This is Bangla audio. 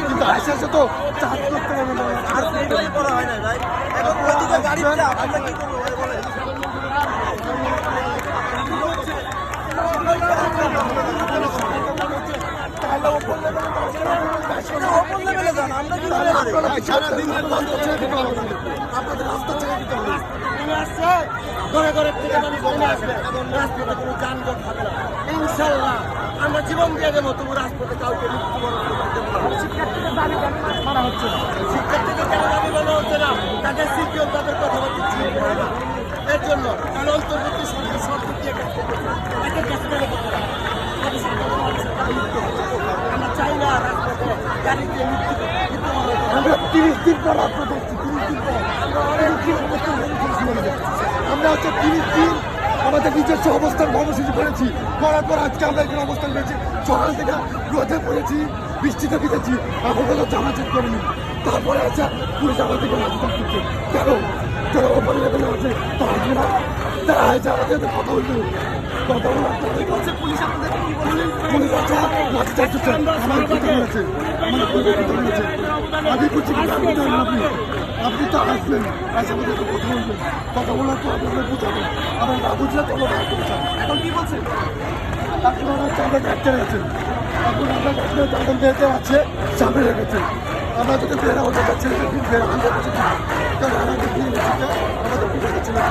কিন্তু আসে আসে তো চার্জ করতে পারবে না আর করা হয় না ভাই এখন ওইদিকে গাড়ি আমরা কি করব ঘরে ঘরে থেকে নেমে আসবে রাজপথে কোনো যানজট হবে না। ইনশাল্লাহ জীবন দিয়ে দেবো তবু রাজপথে কাউকে মৃত্যুবরণ করতে দেবো না। শিক্ষার্থীদের দাবি কেন হচ্ছে শিক্ষার্থীদের কেন দাবি মানা হচ্ছে না? তাদের সিকিউর তাদের কথাবার্তা ঠিক না। এর জন্য কারণ অন্তর্বর্তী সরকার সব দিক দিয়ে কাজ একের কাছে। আমরা চাই না রাজপথে গাড়ি মৃত্যু মৃত্যু আমরা তিরিশ দিন পর তিরিশ দিন যাচ্ছি। আমরা হচ্ছে তিরিশ দিন আমাদের নিজস্ব অবস্থান কর্মসূচি করেছি করার পর আজকে আমরা এখানে অবস্থান করেছি সকাল থেকে রোদে পড়েছি বৃষ্টিতে ভিজেছি এখন কোনো জামা চেক করেনি তারপরে আছে পুলিশ আমাদের রাস্তা করছে কেন যারা ওপরে লেভেলে আছে তারা আসবে না তারা আছে আমাদের কথা বলবে কথা বলে আপনাদের কাছে পুলিশ বলে পুলিশ আছে লাঠি চার্জ করছে আমার কথা বলেছে আমার কথা বলেছে আমি কি আপনি জানেন আপনি আপনি তো আসবেন আজ আমাদের তো কথা বলবেন কথা বলার পর আপনাদের বুঝাবেন আবার না বুঝলে তো আমরা এখন কি বলছেন এখন চাঁদা কাটতে গেছে। এখন আমরা কাটতে যখন বেরোতে আছে চাপে রেখেছে। আমরা যদি বেরা হতে যাচ্ছি বেরা হতে যাচ্ছি? কারণ আমাদের আমাদের বুঝে যাচ্ছে না।